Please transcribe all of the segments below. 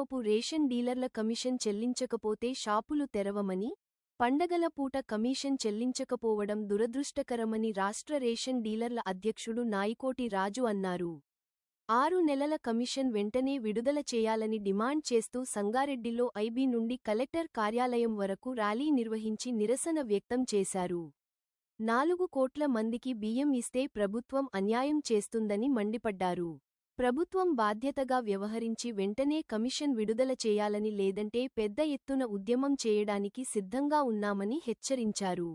లోపు ration డీలర్ల commission చెల్లించకపోతే షాపులు తెరవమని పండగల పూట కమిషన్ చెల్లించకపోవడం దురదృష్టకరమని రాష్ట్ర రేషన్ డీలర్ల అధ్యక్షుడు నాయికోటి రాజు అన్నారు. ఆరు నెలల కమిషన్ వెంటనే విడుదల చేయాలని డిమాండ్ చేస్తూ సంగారెడ్డిలో ఐబీ నుండి కలెక్టర్ కార్యాలయం వరకు ర్యాలీ నిర్వహించి నిరసన వ్యక్తం చేశారు. నాలుగు కోట్ల మందికి బియ్యం ఇస్తే ప్రభుత్వం అన్యాయం చేస్తుందని మండిపడ్డారు. ప్రభుత్వం బాధ్యతగా వ్యవహరించి వెంటనే కమిషన్ విడుదల చేయాలని లేదంటే పెద్ద ఎత్తున ఉద్యమం చేయడానికి సిద్ధంగా ఉన్నామని హెచ్చరించారు.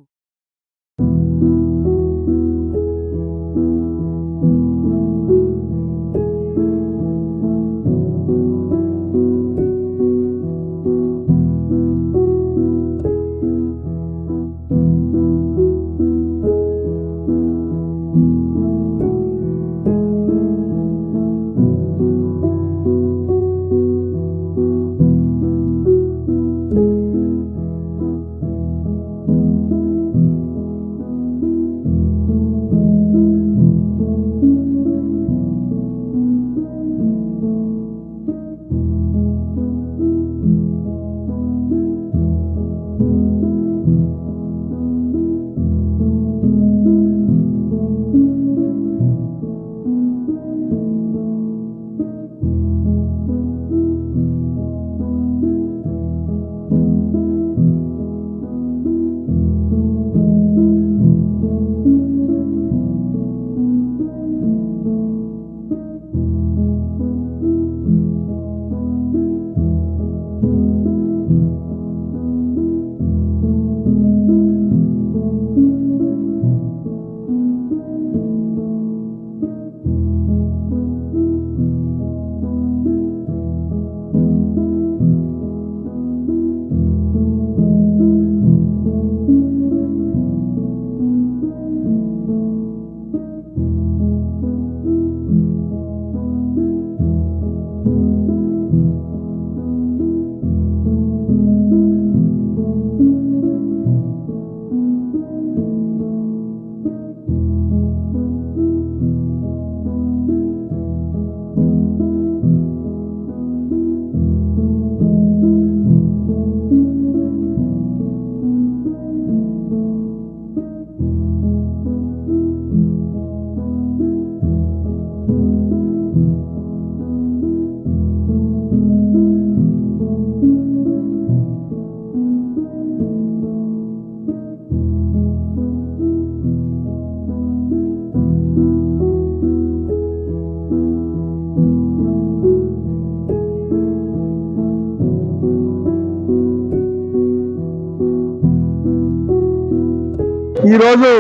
ఈరోజు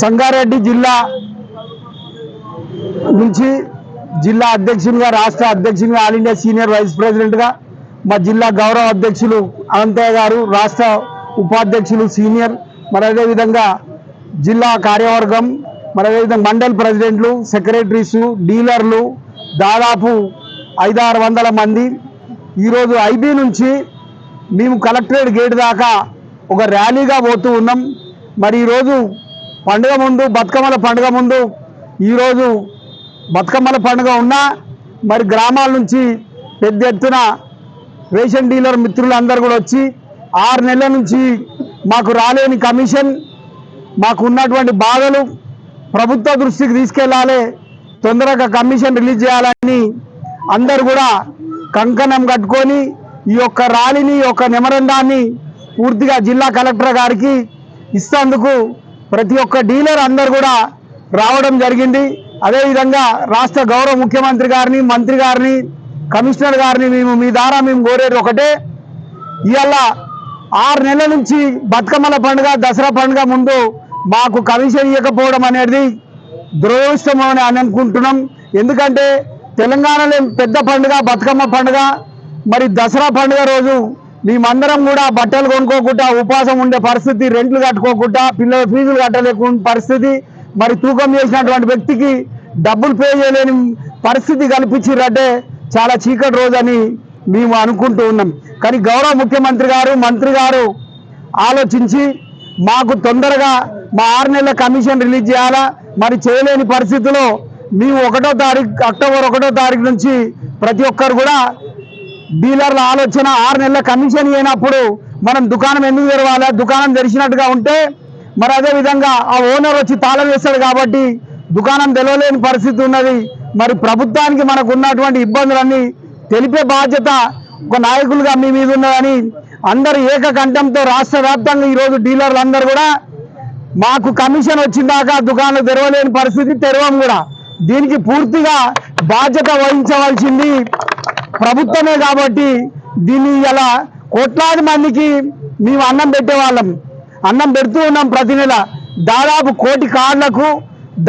సంగారెడ్డి జిల్లా నుంచి జిల్లా అధ్యక్షునిగా రాష్ట్ర అధ్యక్షునిగా ఆల్ ఇండియా సీనియర్ వైస్ ప్రెసిడెంట్గా మా జిల్లా గౌరవ అధ్యక్షులు అనంతయ్య గారు రాష్ట్ర ఉపాధ్యక్షులు సీనియర్ మరి అదేవిధంగా జిల్లా కార్యవర్గం మరి అదేవిధంగా మండల్ ప్రెసిడెంట్లు సెక్రటరీసు డీలర్లు దాదాపు ఐదారు వందల మంది. ఈరోజు ఐబీ నుంచి మేము కలెక్టరేట్ గేట్ దాకా ఒక ర్యాలీగా పోతూ ఉన్నాం. మరి ఈరోజు పండుగ ముందు బతుకమ్మల పండుగ ముందు ఈరోజు బతుకమ్మల పండుగ ఉన్నా మరి గ్రామాల నుంచి పెద్ద ఎత్తున రేషన్ డీలర్ మిత్రులందరూ కూడా వచ్చి ఆరు నెలల నుంచి మాకు రాలేని కమిషన్ మాకు ఉన్నటువంటి బాధలు ప్రభుత్వ దృష్టికి తీసుకెళ్ళాలి తొందరగా కమిషన్ రిలీజ్ చేయాలని అందరు కూడా కంకణం కట్టుకొని ఈ యొక్క ర్యాలీని ఈ యొక్క నిమరందాన్ని పూర్తిగా జిల్లా కలెక్టర్ గారికి ఇస్తందుకు ప్రతి ఒక్క డీలర్ అందరు కూడా రావడం జరిగింది. అదేవిధంగా రాష్ట్ర గౌరవ ముఖ్యమంత్రి గారిని మంత్రి గారిని కమిషనర్ గారిని మేము మీ ద్వారా మేము కోరేది ఒకటే. ఇవాళ ఆరు నెలల నుంచి బతుకమ్మల పండుగ దసరా పండుగ ముందు మాకు కమిషన్ ఇవ్వకపోవడం అనేది దురదృష్టం అని అనుకుంటున్నాం. ఎందుకంటే తెలంగాణలో పెద్ద పండుగ బతుకమ్మ పండుగ మరి దసరా పండుగ రోజు మేమందరం కూడా బట్టలు కొనుక్కోకుండా ఉపాసం ఉండే పరిస్థితి రెంట్లు కట్టుకోకుండా పిల్లల ఫీజులు కట్టలేకుండా పరిస్థితి మరి తూకం చేసినటువంటి వ్యక్తికి డబ్బులు పే చేయలేని పరిస్థితి కల్పించిర్రంటే చాలా చీకటి రోజని మేము అనుకుంటూ ఉన్నాం. కానీ గౌరవ ముఖ్యమంత్రి గారు మంత్రి గారు ఆలోచించి మాకు తొందరగా మా ఆరు నెలల కమిషన్ రిలీజ్ చేయాలా మరి చేయలేని పరిస్థితిలో మేము ఒకటో తారీఖు అక్టోబర్ ఒకటో తారీఖు నుంచి ప్రతి ఒక్కరు కూడా డీలర్ల ఆలోచన ఆరు నెలల కమిషన్ అయినప్పుడు మనం దుకాణం ఎందుకు తెరవాలి? దుకాణం తెరిచినట్టుగా ఉంటే మరి అదే విధంగా ఆ ఓనర్ వచ్చి తాళం వేస్తాడు కాబట్టి దుకాణం తెలవలేని పరిస్థితి ఉన్నది. మరి ప్రభుత్వానికి మనకు ఉన్నటువంటి ఇబ్బందులన్నీ తెలిపే బాధ్యత ఒక నాయకులుగా మీ మీద ఉన్నదని అందరూ ఏకకంఠంతో రాష్ట్ర వ్యాప్తంగా ఈరోజు డీలర్లు అందరూ కూడా మాకు కమిషన్ వచ్చిందాక దుకాణాలు తెరవలేని పరిస్థితి తెరవం కూడా. దీనికి పూర్తిగా బాధ్యత వహించవలసింది ప్రభుత్వమే కాబట్టి దీన్ని ఇలా కోట్లాది మందికి మేము అన్నం పెట్టేవాళ్ళం. అన్నం పెడుతూ ఉన్నాం ప్రతి నెల. దాదాపు కోటి కార్డులకు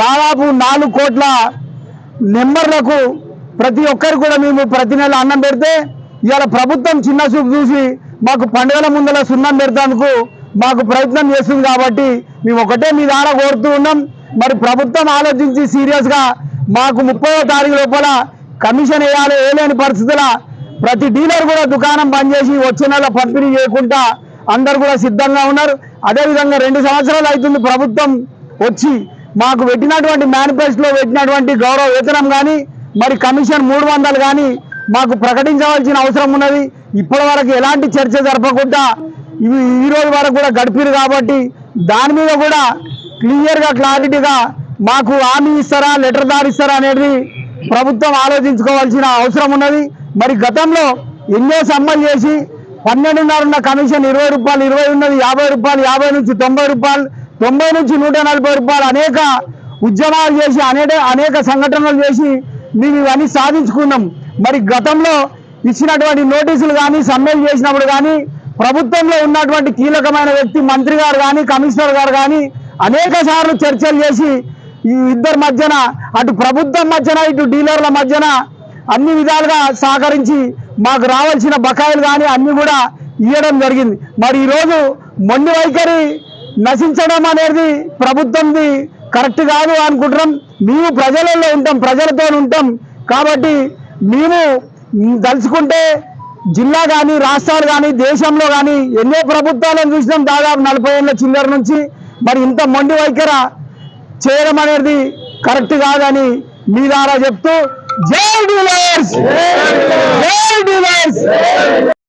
దాదాపు నాలుగు కోట్ల నెంబర్లకు ప్రతి ఒక్కరు కూడా మేము ప్రతి నెల అన్నం పెడితే ఇవాళ ప్రభుత్వం చిన్న చూపు చూసి మాకు పండుగల ముందల సున్నం పెడతానికి మాకు ప్రయత్నం చేస్తుంది కాబట్టి మేము ఒకటే మీ ద్వారా కోరుతూ ఉన్నాం. మరి ప్రభుత్వం ఆలోచించి సీరియస్గా మాకు ముప్పై తారీఖు లోపల కమిషన్ వేయాలి వేయలేని పరిస్థితుల ప్రతి డీలర్ కూడా దుకాణం బంద్ చేసి వచ్చే నెల పంపిణీ చేయకుండా అందరు కూడా సిద్ధంగా ఉన్నారు. అదేవిధంగా రెండు సంవత్సరాలు అవుతుంది ప్రభుత్వం వచ్చి మాకు పెట్టినటువంటి మేనిఫెస్టోలో పెట్టినటువంటి గౌరవ వేతనం కానీ మరి కమిషన్ మూడు వందలు కానీ మాకు ప్రకటించవలసిన అవసరం ఉన్నది. ఇప్పటి వరకు ఎలాంటి చర్చ జరపకుండా ఇవి ఈ రోజు వరకు కూడా గడిపారు కాబట్టి దాని మీద కూడా క్లియర్గా క్లారిటీగా మాకు హామీ ఇస్తారా లెటర్ దారి ఇస్తారా అనేది ప్రభుత్వం ఆలోచించుకోవాల్సిన అవసరం ఉన్నది. మరి గతంలో ఎన్నో సమ్మలు చేసి పన్నెండున్నర ఉన్న కమిషన్ ఇరవై రూపాయలు ఇరవై ఉన్నది యాభై రూపాయలు యాభై నుంచి తొంభై రూపాయలు తొంభై నుంచి నూట నలభై రూపాయలు అనేక ఉద్యమాలు చేసి అనేక అనేక సంఘటనలు చేసి మేము ఇవన్నీ సాధించుకున్నాం. మరి గతంలో ఇచ్చినటువంటి నోటీసులు కానీ సమ్మెలు చేసినప్పుడు కానీ ప్రభుత్వంలో ఉన్నటువంటి కీలకమైన వ్యక్తి మంత్రి గారు కానీ కమిషనర్ గారు కానీ అనేక సార్లు చర్చలు చేసి ఈ ఇద్దరి మధ్యన అటు ప్రభుత్వం మధ్యన ఇటు డీలర్ల మధ్యన అన్ని విధాలుగా సహకరించి మాకు రావాల్సిన బకాయిలు కానీ అన్ని కూడా ఇవ్వడం జరిగింది. మరి ఈరోజు మొండి వైఖరి నశించడం అనేది ప్రభుత్వంది కరెక్ట్ కాదు అనుకుంటున్నాం. మేము ప్రజలలో ఉంటాం ప్రజలతో ఉంటాం. కాబట్టి మేము దలుచుకుంటే జిల్లా కానీ రాష్ట్రాలు కానీ దేశంలో కానీ ఎన్నో ప్రభుత్వాలను చూసినాం. దాదాపు నలభై ఏళ్ళ చిల్లర నుంచి. మరి ఇంత మొండి వైఖర చేయడం అనేది కరెక్ట్ కాదని మీ ద్వారా చెప్తూ జై డీలర్స్ జై డీలర్స్